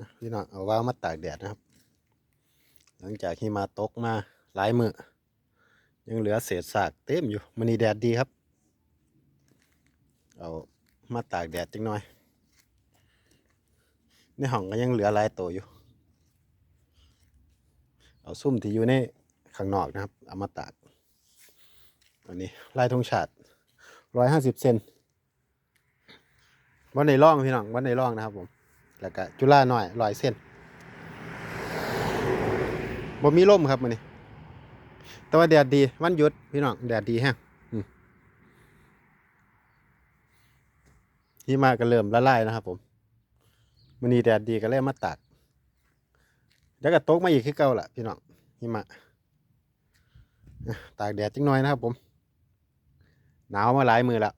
นะพี่น้องเอาวาวมาตากแดดนะครับ หลังจากที่มาตกมาหลายมือยังเหลือเศษซากเต็มอยู่มันนี่แดดดีครับ เอามาตากแดดจังหน่อย ในห้องก็ยังเหลือหลายตัวอยู่ เอาซุ่มที่อยู่ในข้างนอกนะครับ เอามาตากอันนี้ลายธงชาติร้อยห้าสิบเซนวันในร่องพี่น้องวันในร่องนะครับผม แล้วก็จุฬาหน่อยร้อยเส้นบ่มีร่มครับมื้อนี้ แต่ว่าแดดดีวันหยุดพี่น้องแดดดีแฮงอืมหิมะก็เริ่มละลายนะครับผมมื้อนี้แดดดีก็เลยมาตากเดี๋ยวก็ตกมาอีกคือเก่าล่ะพี่น้องหิมะอะตากแดดจังหน่อยนะครับผม หนาวมาหลายมือแล้ว